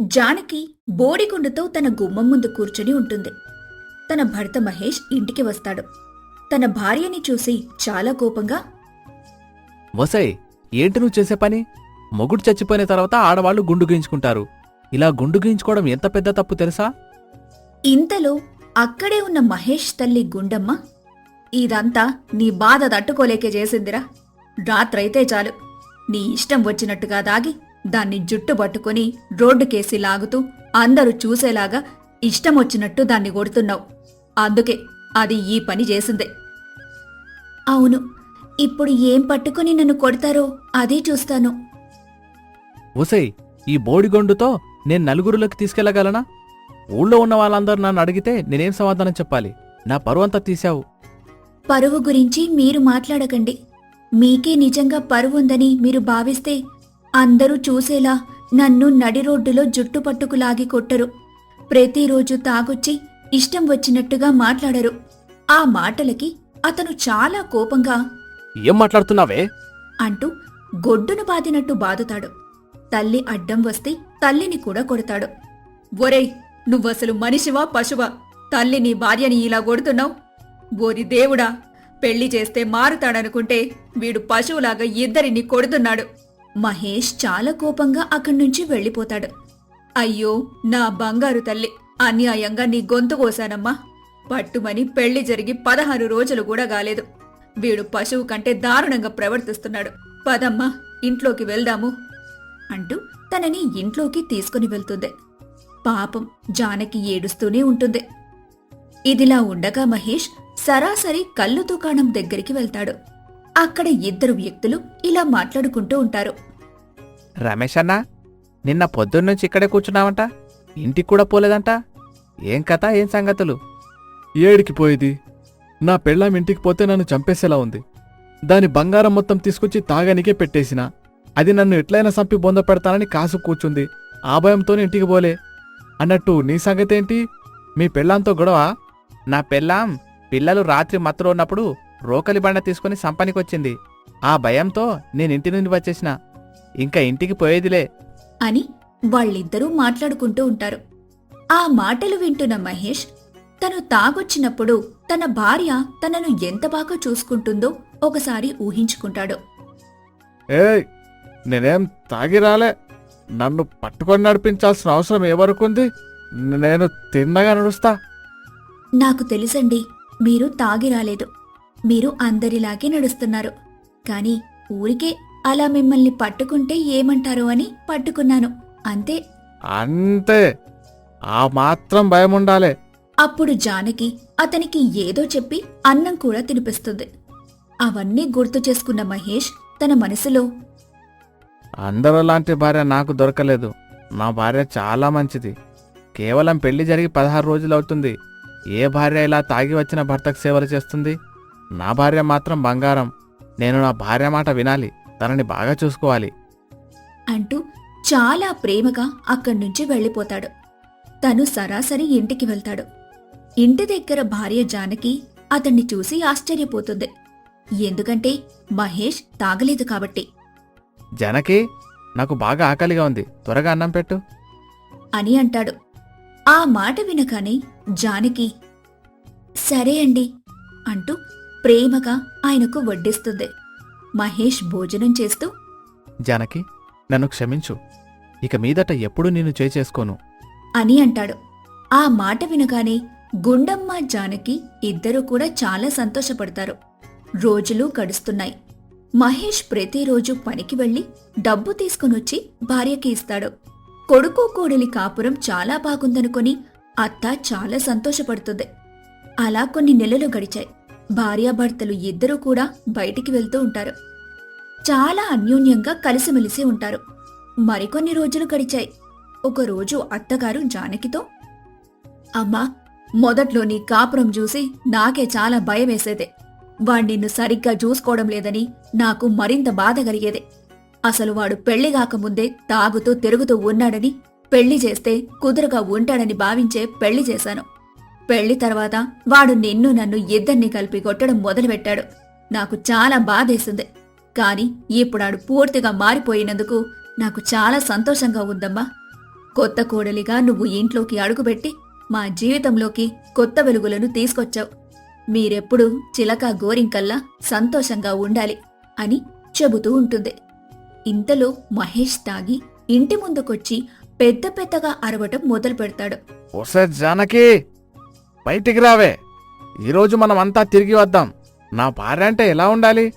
జానకి బోడిగుండుతో తన గుమ్మం ముందు కూర్చుని ఉంటుంది. తన భర్త మహేష్ ఇంటికి వస్తాడు. తన భార్యని చూసి చాలా కోపంగా వసై ఏంటి నువ్వు చేసే పని? మొగుడు చచ్చిపోయిన తర్వాత ఆడవాళ్ళు గుండు గీయించుకుంటారు. ఇలా గుండు గీయించుకోవడం ఎంత పెద్ద తప్పు తెలుసా? ఇంతలో అక్కడే ఉన్న మహేష్ తల్లి గుండమ్మ ఇదంతా నీ బాధ తట్టుకోలేకే చేసిందిరా. రాత్రైతే చాలు. నీ ఇష్టం వచ్చినట్టుగా దాగి దాన్ని జుట్టు పట్టుకుని రోడ్డుకేసి లాగుతూ అందరూ చూసేలాగా ఇష్టం వచ్చినట్టు దాన్ని కొడుతున్నావు. అందుకే అది ఈ పని చేసిందే. అవును. ఇప్పుడు ఏం పట్టుకుని నన్ను కొడతారో అదే చూస్తాను. ఒసై ఈ బోడిగొండుతో నేను నలుగురులోకి తీసుకెళ్ళగలనా ఊళ్ళో ఉన్న వాళ్ళందరూ నన్ను అడిగితే నేనేం సమాధానం చెప్పాలి? నా పరువంతా తీశావు. పరువు గురించి మీరు మాట్లాడకండి. మీకే నిజంగా పరువుందని మీరు భావిస్తే అందరూ చూసేలా నన్ను నడి రోడ్డులో జుట్టు పట్టుకు లాగి కొట్టరు. ప్రతిరోజు తాగొచ్చి ఇష్టం వచ్చినట్టుగా మాట్లాడరు. ఆ మాటలకి అతను చాలా కోపంగా ఏం మాట్లాడుతున్నావే? అంటూ గొడ్డును బాదినట్టు బాదుతాడు. తల్లి అడ్డం వస్తే తల్లిని కూడా కొడతాడు. ఒరేయ్ నువ్వసలు మనిషివా పశువా? తల్లి నీ భార్యని ఇలా కొడుతున్నావు? ఓరి దేవుడా పెళ్ళి చేస్తే మారుతాడనుకుంటే వీడు పశువులాగా ఇద్దరిని కొడుతున్నాడు. మహేష్ చాలా కోపంగా అక్కడి నుంచి వెళ్ళిపోతాడు. అయ్యో నా బంగారు తల్లి అన్యాయంగా నీ గొంతు కోశానమ్మా పట్టుమని పెళ్ళి జరిగి పదహారు రోజులు కూడా కాలేదు. వీడు పశువు కంటే దారుణంగా ప్రవర్తిస్తున్నాడు. పదమ్మా ఇంట్లోకి వెళ్దాము అంటూ తనని ఇంట్లోకి తీసుకుని వెళ్తుంది. పాపం జానకి ఏడుస్తూనే ఉంటుంది. ఇదిలా ఉండగా మహేష్ సరాసరి కళ్ళు దుకాణం దగ్గరికి వెళ్తాడు. అక్కడ ఇద్దరు వ్యక్తులు ఇలా మాట్లాడుకుంటూ ఉంటారు. రమేష్ అన్నా నిన్న పొద్దున్నుంచి ఇక్కడే కూర్చున్నావంట? ఇంటికి కూడా పోలేదంట? ఏం కథ ఏం సంగతులు? ఏడికి పోయేది? నా పెళ్ళాం ఇంటికి పోతే నన్ను చంపేసేలా ఉంది. దాని బంగారం మొత్తం తీసుకొచ్చి తాగానికే పెట్టేసిన. అది నన్ను ఎట్లయినా చంపి బొంద పెడతానని కాసు కూర్చుంది. ఆ భయంతోనే ఇంటికి పోలే. అన్నట్టు నీ సంగతేంటి? మీ పెళ్ళాంతో గొడవ? నా పెళ్ళాం పిల్లలు రాత్రి మత్తులో ఉన్నప్పుడు రోకలి బండ తీసుకుని సంపనికొచ్చింది. ఆ భయంతో నేను ఇంటి నుండి వచ్చేసిన. ఇంకా ఇంటికి పోయేదిలే. అని వాళ్ళిద్దరూ మాట్లాడుకుంటూ ఉంటారు. ఆ మాటలు వింటున్న మహేష్ తను తాగొచ్చినప్పుడు తన భార్య తనను ఎంత బాగా చూసుకుంటుందో ఒకసారి ఊహించుకుంటాడు. ఏయ్ నేనేం తాగి రాలే నన్ను పట్టుకొని నడిపించాల్సిన అవసరం ఏ వరకు ఉంది నేను తిన్నగా నడుస్తా. నాకు తెలుసండి మీరు తాగి రాలేదు మీరు అందరిలాగే నడుస్తున్నారు. కాని ఊరికే అలా మిమ్మల్ని పట్టుకుంటే ఏమంటారో అని పట్టుకున్నాను. అంతే. అంతే. ఆ మాత్రం భయం ఉండాలే అప్పుడు జానకి అతనికి ఏదో చెప్పి అన్నం కూడా తినిపిస్తుంది. అవన్నీ గుర్తు చేసుకున్న మహేష్ తన మనసులో అందరూ లాంటి భార్య నాకు దొరకలేదు. నా భార్య చాలా మంచిది. కేవలం పెళ్ళి జరిగి పదహారు రోజులు అవుతుంది. ఏ భార్య ఇలా తాగి వచ్చిన భర్తకు సేవలు చేస్తుంది? నా భార్య మాత్రం బంగారం. నేను నా భార్య మాట వినాలి. తనని బాగా చూసుకోవాలి. అంటూ చాలా ప్రేమగా అక్కడి నుంచి వెళ్ళిపోతాడు. తను సరాసరి ఇంటికి వెళ్తాడు. ఇంటి దగ్గర భార్య జానకి అతన్ని చూసి ఆశ్చర్యపోతుంది. ఎందుకంటే మహేష్ తాగలేదు కాబట్టి. జనకి నాకు బాగా ఆకలిగా ఉంది. త్వరగా అన్నం పెట్టు. అని అంటాడు. ఆ మాట వినగానే జానకి సరే అండి అంటూ ప్రేమగా ఆయనకు వడ్డిస్తుంది. మహేష్ భోజనం చేస్తూ జానకి నన్ను క్షమించు. ఇక మీదట ఎప్పుడూ నిన్ను చేసుకోను. అని అంటాడు. ఆ మాట వినగానే గుండమ్మ జానకి ఇద్దరూ కూడా చాలా సంతోషపడతారు. రోజులు గడుస్తున్నాయి. మహేష్ ప్రతిరోజు పనికి వెళ్ళి డబ్బు తీసుకునొచ్చి భార్యకి ఇస్తాడు. కొడుకు కోడలి కాపురం చాలా బాగుందనుకొని అత్త చాలా సంతోషపడుతుంది. అలా కొన్ని నెలలు గడిచాయి. భార్యాభర్తలు ఇద్దరూ కూడా బయటికి వెళ్తూ ఉంటారు. చాలా అన్యోన్యంగా కలిసిమెలిసి ఉంటారు. మరికొన్ని రోజులు గడిచాయి. ఒకరోజు అత్తగారు జానకితో అమ్మా మొదట్లో నీ కాపురం చూసి నాకే చాలా భయం వేసేదే సరిగ్గా చూసుకోవడం లేదని నాకు మరింత బాధ కలిగేదే. అసలు వాడు పెళ్ళి కాకముందే తాగుతూ తిరుగుతూ ఉన్నాడని పెళ్ళి చేస్తే కుదురుగా ఉంటాడని భావించే పెళ్ళి చేశాను. పెళ్ళి తర్వాత వాడు నిన్ను నన్ను ఇద్దరిని కలిపి కొట్టడం మొదలుపెట్టాడు. నాకు చాలా బాధేసింది. కాని ఇప్పుడాడు పూర్తిగా మారిపోయినందుకు నాకు చాలా సంతోషంగా ఉందమ్మా. కొత్త కోడలిగా నువ్వు ఇంట్లోకి అడుగుపెట్టి మా జీవితంలోకి కొత్త వెలుగులను తీసుకొచ్చావు. మీరెప్పుడు చిలక గోరింకల్లా సంతోషంగా ఉండాలి అని చెబుతూ ఉంటుంది. ఇంతలో మహేష్ తాగి ఇంటి ముందుకొచ్చి పెద్ద పెద్దగా అరవటం మొదలు పెడతాడు జానకి! బయటికి రావే. ఈరోజు మనం అంతా తిరిగి వద్దాం. నా భార్య అంటే ఎలా ఉండాలి?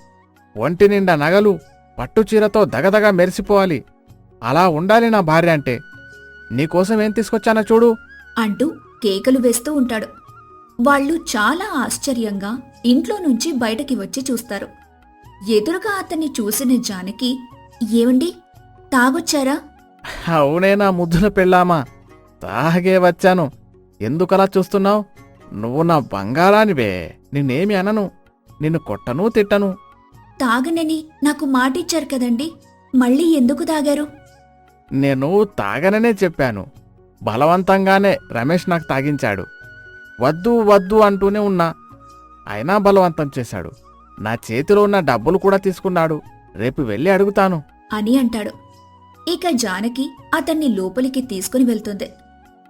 ఒంటి నిండా నగలు పట్టు చీరతో దగదగ మెరిసిపోవాలి. అలా ఉండాలి నా భార్య అంటే. నీకోసం ఏం తీసుకొచ్చానో చూడు. అంటూ కేకలు వేస్తూ ఉంటాడు. వాళ్ళు చాలా ఆశ్చర్యంగా ఇంట్లో నుంచి బయటకి వచ్చి చూస్తారు. ఎదురుగా అతన్ని చూసిన జానకి ఏమండి తాగొచ్చారా? అవునే నా ముద్దుల పెళ్ళామా. తాగే వచ్చాను. ఎందుకలా చూస్తున్నావు? నువ్వు నా బంగారానివే. నిన్నేమి అనను. నిన్ను కొట్టను తిట్టను. తాగనని నాకు మాటిచ్చారు కదండి. మళ్ళీ ఎందుకు తాగారు? నేను తాగననే చెప్పాను. బలవంతంగానే రమేష్ నాకు తాగించాడు. వద్దు వద్దు అంటూనే ఉన్నా. అయినా బలవంతం చేశాడు. నా చేతిలో ఉన్న డబ్బులు కూడా తీసుకున్నాడు. రేపు వెళ్ళి అడుగుతాను. అని అంటాడు. ఇక జానకి అతన్ని లోపలికి తీసుకుని వెళ్తుంది.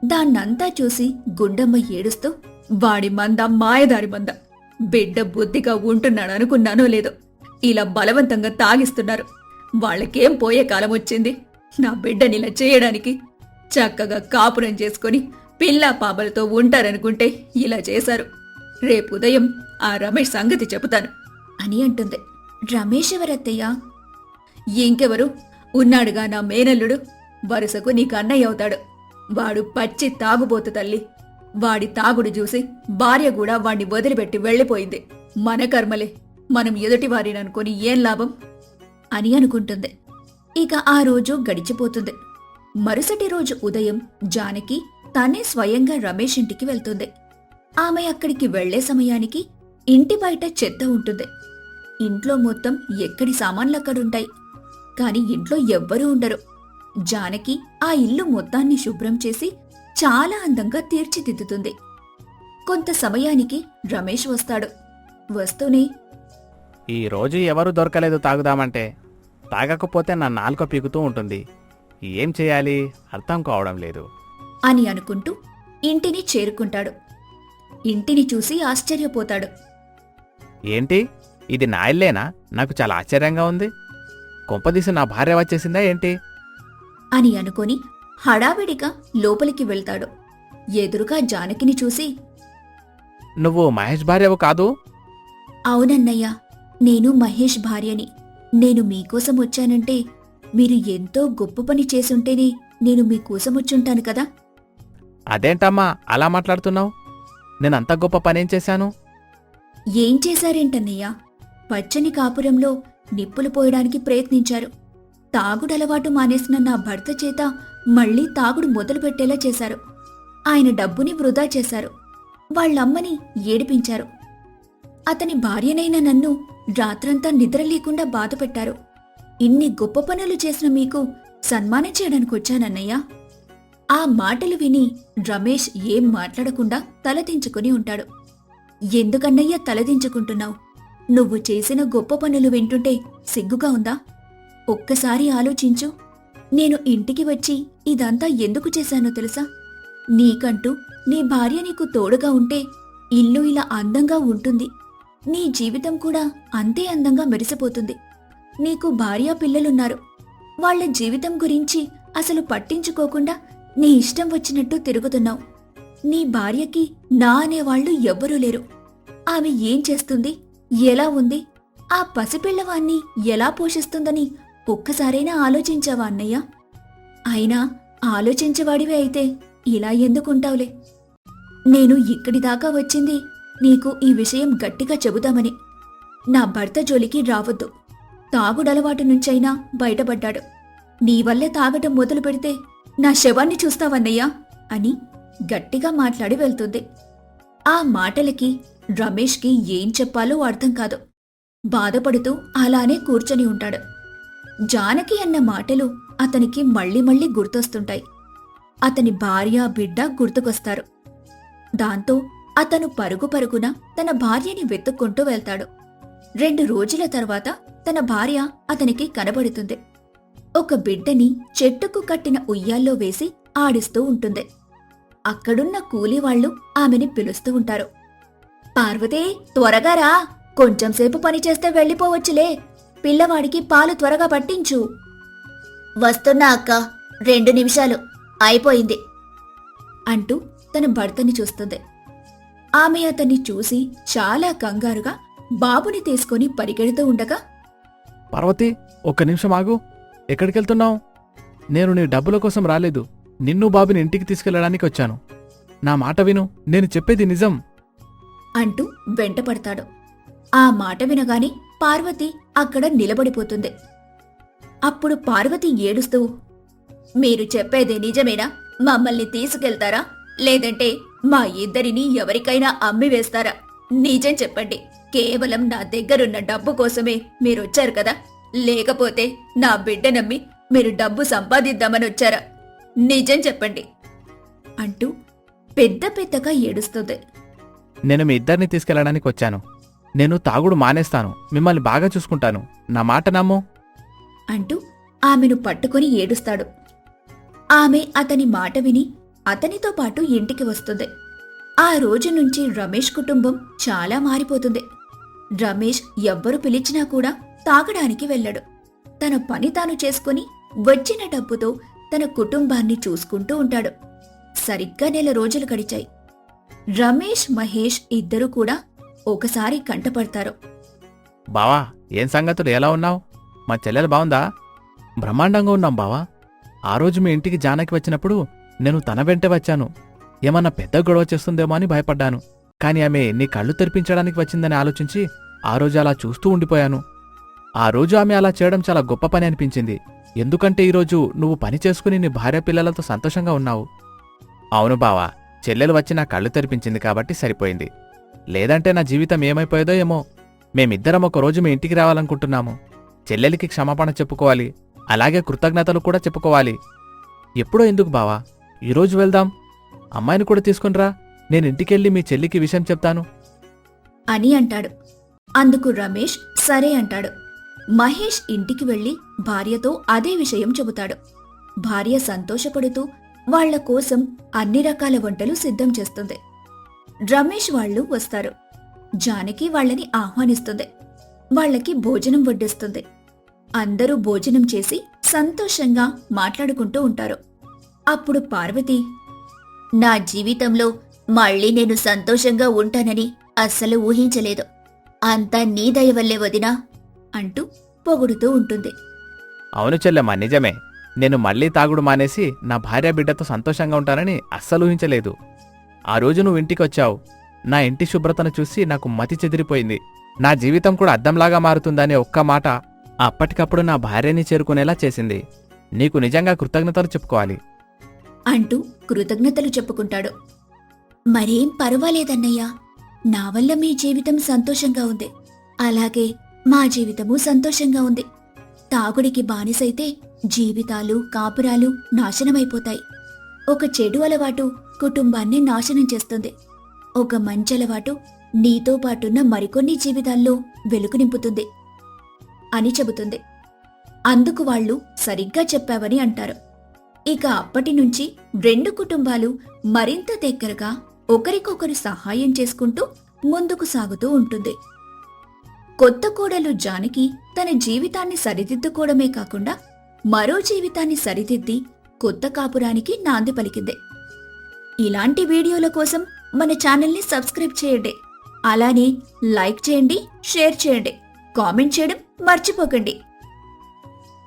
దాన్నంతా చూసి గుండమ్మ ఏడుస్తూ వాడి మంద మాయదారి మంద. బిడ్డ బుద్ధిగా ఉంటున్నాడు అనుకున్నానో లేదో. ఇలా బలవంతంగా తాగిస్తున్నారు. వాళ్ళకేం పోయే కాలం వచ్చింది నా బిడ్డని ఇలా చేయడానికి చక్కగా కాపురం చేసుకొని పిల్లా పాపలతో ఉంటారనుకుంటే ఇలా చేశారు. రేపు ఉదయం ఆ రమేష్ సంగతి చెబుతాను. అని అంటుంది. రమేష్ ఎవరత్తయ్యా? ఇంకెవరు? ఉన్నాడుగా నా మేనల్లుడు. వరుసకు నీకు అన్నయ్య అవుతాడు. వాడు పచ్చి తాగుబోతు తల్లి. వాడి తాగుడు చూసి భార్య కూడా వాణ్ణి వదిలిపెట్టి వెళ్ళిపోయింది. మన కర్మలే. మనం ఎదుటి వారిని ఏం లాభం? అని అనుకుంటుంది. ఇక ఆ రోజు గడిచిపోతుంది. మరుసటి రోజు ఉదయం జానకి తానే స్వయంగా రమేష్ ఇంటికి వెళ్తుంది. ఆమె అక్కడికి వెళ్ళే సమయానికి ఇంటి బయట చెత్త ఉంటుంది. ఇంట్లో మొత్తం ఎక్కడి సామాన్లక్కడుంటాయి కాని ఇంట్లో ఎవ్వరూ ఉండరు. జానకి ఆ ఇల్లు మొత్తాన్ని శుభ్రం చేసి చాలా అందంగా తీర్చిదిద్దుతుంది. కొంత సమయానికి రమేష్ వస్తాడు. వస్తూనే ఈ రోజు ఎవరు దొరకలేదు తాగుదామంటే తాగకపోతే నా నాలుక పీకుతూ ఉంటుంది. ఏం చేయాలి? అర్థం కావడం లేదు. అని అనుకుంటూ ఇంటిని చేరుకుంటాడు. ఇంటిని చూసి ఆశ్చర్యపోతాడు. ఏంటి? ఇది నా ఇల్లేనా? నాకు చాలా ఆశ్చర్యంగా ఉంది. కొంపదీసి నా భార్య వచ్చేసిందా ఏంటి? అని అనుకొని హడావిడిగా లోపలికి వెళ్తాడు. ఎదురుగా జానకిని చూసి నువ్వు మహేష్ భార్యవు కాదు? అవునన్నయ్య నేను మహేష్ భార్యని. నేను మీకోసం వచ్చానంటే మీరు ఎంతో గొప్ప పని చేసుంటేనే నేను మీకోసం వచ్చుంటాను కదా? అదేంటమ్మా అలా మాట్లాడుతున్నావు? నేనంత గొప్ప పనేం చేశాను? ఏం చేశారేంటన్నయ్య? పచ్చని కాపురంలో నిప్పులు పోయడానికి ప్రయత్నించారు. తాగుడలవాటు మానేసిన నా భర్త చేత మళ్ళీ తాగుడు మొదలుపెట్టేలా చేశారు. ఆయన డబ్బుని వృధా చేశారు. వాళ్ళమ్మని ఏడిపించారు. అతని భార్యనైన నన్ను రాత్రంతా నిద్ర లేకుండా బాధపెట్టారు. ఇన్ని గొప్ప పనులు చేసిన మీకు సన్మానం చేయడానికి వచ్చానన్నయ్య. ఆ మాటలు విని రమేష్ ఏం మాట్లాడకుండా తలదించుకుని ఉంటాడు. ఎందుకన్నయ్య తలదించుకుంటున్నావు నువ్వు చేసిన గొప్ప పనులు వింటుంటే సిగ్గుగా ఉందా? ఒక్కసారి ఆలోచించు. నేను ఇంటికి వచ్చి ఇదంతా ఎందుకు చేశానో తెలుసా? నీకంటూ నీ భార్య నీకు తోడుగా ఉంటే ఇల్లు ఇలా అందంగా ఉంటుంది. నీ జీవితం కూడా అంతే అందంగా మెరిసిపోతుంది. నీకు భార్యా పిల్లలున్నారు. వాళ్ళ జీవితం గురించి అసలు పట్టించుకోకుండా నీ ఇష్టం వచ్చినట్టు తిరుగుతున్నావు. నీ భార్యకి నా అనేవాళ్ళు ఎవ్వరూ లేరు. ఆమె ఏం చేస్తుంది? ఎలా ఉంది? ఆ పసిపిల్లవాణ్ణి ఎలా పోషిస్తుందని ఒక్కసారైనా ఆలోచించావా అన్నయ్య? అయినా ఆలోచించేవాడివే అయితే ఇలా ఎందుకుంటావులే? నేను ఇక్కడి దాకా వచ్చింది నీకు ఈ విషయం గట్టిగా చెబుతామని నా భర్త జోలికి రావద్దు. తాగుడలవాటు నుంచైనా బయటపడ్డాడు. నీ వల్లే తాగటం మొదలు పెడితే నా శవాన్ని చూస్తావన్నయ్యా? అని గట్టిగా మాట్లాడి వెళ్తుంది. ఆ మాటలకి రమేష్కి ఏం చెప్పాలో అర్థం కాదు. బాధపడుతూ అలానే కూర్చొని ఉంటాడు. జానకి అన్న మాటలు అతనికి మళ్ళీ మళ్ళీ గుర్తొస్తుంటాయి. అతని భార్య బిడ్డ గుర్తుకొస్తారు. దాంతో అతను పరుగు పరుగున తన భార్యని వెతుక్కుంటూ వెళ్తాడు. రెండు రోజుల తర్వాత తన భార్య అతనికి కనబడుతుంది. ఒక బిడ్డని చెట్టుకు కట్టిన ఉయ్యాల్లో వేసి ఆడిస్తూ ఉంటుంది. అక్కడున్న కూలీవాళ్ళు ఆమెని పిలుస్తూ ఉంటారు. పార్వతి త్వరగా రా. కొంచెంసేపు పనిచేస్తే వెళ్ళిపోవచ్చులే. పిల్లవాడికి పాలు త్వరగా పట్టించు. వస్తున్నా అక్క. రెండు నిమిషాలు. అయిపోయింది. అంటూ తన భర్తని చూస్తుంది. ఆమె అతన్ని చూసి చాలా కంగారుగా బాబుని తీసుకొని పరిగెడుతూ ఉండగా పార్వతి ఒక్క నిమిషం ఆగు. ఎక్కడికెళ్తున్నావు? నేను నీ డబ్బుల కోసం రాలేదు. నిన్ను బాబుని ఇంటికి తీసుకెళ్ళడానికి వచ్చాను. నా మాట విను. నేను చెప్పేది నిజం. అంటూ వెంటపడతాడు. ఆ మాట వినగానే పార్వతి అక్కడ నిలబడిపోతుంది. అప్పుడు పార్వతి ఏడుస్తూ మీరు చెప్పేది నిజమేనా? మమ్మల్ని తీసుకెళ్తారా? లేదంటే మా ఇద్దరిని ఎవరికైనా అమ్మి వేస్తారా నిజం చెప్పండి. కేవలం నా దగ్గరున్న డబ్బు కోసమే మీరొచ్చారు కదా? లేకపోతే నా బిడ్డ నమ్మి మీరు డబ్బు సంపాదిద్దామని వచ్చారా? నిజం చెప్పండి. అంటూ పెద్ద పెద్దగా ఏడుస్తుంది. నేను మీ ఇద్దరిని తీసుకెళ్ళడానికి వచ్చాను. నేను తాగుడు మానేస్తాను. మిమ్మల్ని బాగా చూసుకుంటాను. నా మాట నమ్ము. అంటూ ఆమెను పట్టుకుని ఏడుస్తాడు. ఆమె అతని మాట విని అతనితో పాటు ఇంటికి వస్తుంది. ఆ రోజు నుంచి రమేష్ కుటుంబం చాలా మారిపోతుంది. రమేష్ ఎవ్వరు పిలిచినా కూడా తాగడానికి వెళ్ళడు. తన పని తాను చేసుకుని వచ్చిన డబ్బుతో తన కుటుంబాన్ని చూసుకుంటూ ఉంటాడు. సరిగ్గా నెల రోజులు గడిచాయి. రమేష్ మహేష్ ఇద్దరూ కూడా ఒకసారి కంటపడతారు. బావా ఏం సంగతులు? ఎలా ఉన్నావు? మా చెల్లెలు బావుందా? బ్రహ్మాండంగా ఉన్నాం బావా. ఆ రోజు మీ ఇంటికి జానకి వచ్చినప్పుడు నేను తన వెంటే వచ్చాను. ఏమన్నా పెద్ద గొడవ చేస్తుందేమో అని భయపడ్డాను. కాని ఆమె నీ కళ్ళు తెరిపించడానికి వచ్చిందని ఆలోచించి ఆ రోజు అలా చూస్తూ ఉండిపోయాను. ఆ రోజు ఆమె అలా చేయడం చాలా గొప్ప పని అనిపించింది. ఎందుకంటే ఈరోజు నువ్వు పని చేసుకుని నీ భార్య పిల్లలతో సంతోషంగా ఉన్నావు. అవును బావా చెల్లెలు వచ్చి నా కళ్ళు తెరిపించింది కాబట్టి సరిపోయింది. లేదంటే నా జీవితం ఏమైపోయేదో ఏమో. మేమిద్దరం ఒక రోజు మీ ఇంటికి రావాలనుకుంటున్నాము. చెల్లెలికి క్షమాపణ చెప్పుకోవాలి. అలాగే కృతజ్ఞతలు కూడా చెప్పుకోవాలి. ఎప్పుడో ఎందుకు బావా? ఈరోజు వెళ్దాం. అమ్మాయిని కూడా తీసుకునిరా నేను ఇంటికెళ్ళి మీ చెల్లికి విషయం చెప్తాను. అని అంటాడు. అందుకు రమేష్ సరే అంటాడు. మహేష్ ఇంటికి వెళ్ళి భార్యతో అదే విషయం చెబుతాడు. భార్య సంతోషపడుతూ వాళ్ళ కోసం అన్ని రకాల వంటలు సిద్ధం చేస్తుంది. రమేష్ వాళ్ళు వస్తారు. జానకి వాళ్ళని ఆహ్వానిస్తుంది. వాళ్ళకి భోజనం వడ్డిస్తుంది. అందరూ భోజనం చేసి సంతోషంగా మాట్లాడుకుంటూ ఉంటారు. అప్పుడు పార్వతి నా జీవితంలో మళ్ళీ నేను సంతోషంగా ఉంటానని అస్సలు ఊహించలేదు. అంతా నీ దయ వల్లే వదినా అంటూ పొగుడుతూ ఉంటుంది. అవును చెల్లెమ్మ నిజమే. నేను మళ్ళీ తాగుడు మానేసి నా భార్య బిడ్డతో సంతోషంగా ఉంటానని అస్సలు ఊహించలేదు. ఆ రోజు నువ్వు ఇంటికి వచ్చావు నా ఇంటి శుభ్రతను చూసి నాకు మతి చెదిరిపోయింది. నా జీవితం కూడా అద్దంలాగా మారుతుందనే ఒక్క మాట అప్పటికప్పుడు నా భార్యని చేరుకునేలా చేసింది. నీకు నిజంగా కృతజ్ఞతలు చెప్పుకోవాలి. అంటూ కృతజ్ఞతలు చెప్పుకుంటాడు. మరేం పర్వాలేదన్నయ్యా. నా వల్ల మీ జీవితం సంతోషంగా ఉంది. అలాగే మా జీవితము సంతోషంగా ఉంది. తాగుడికి బానిసైతే జీవితాలు కాపురాలు నాశనమైపోతాయి. ఒక చెడు అలవాటు కుటుంబాన్ని నాశనం చేస్తుంది. ఒక మంచి అలవాటు నీతో పాటున్న మరికొన్ని జీవితాల్లో వెలుగు నింపుతుంది. అని చెబుతుంది. అందుకు వాళ్ళు సరిగ్గా చెప్పావని అంటారు. ఇక అప్పటి నుంచి రెండు కుటుంబాలు మరింత దగ్గరగా ఒకరికొకరు సహాయం చేసుకుంటూ ముందుకు సాగుతూ ఉంటుంది. కొత్త కోడలు జానకి తన జీవితాన్ని సరిదిద్దుకోవడమే కాకుండా మరో జీవితాన్ని సరిదిద్ది కొత్త కాపురానికి నాంది పలికింది. ఇలాంటి వీడియోల కోసం మన ఛానల్ని సబ్స్క్రైబ్ చేయండి. అలానే లైక్ చేయండి షేర్ చేయండి. కామెంట్ చేయడం మర్చిపోకండి.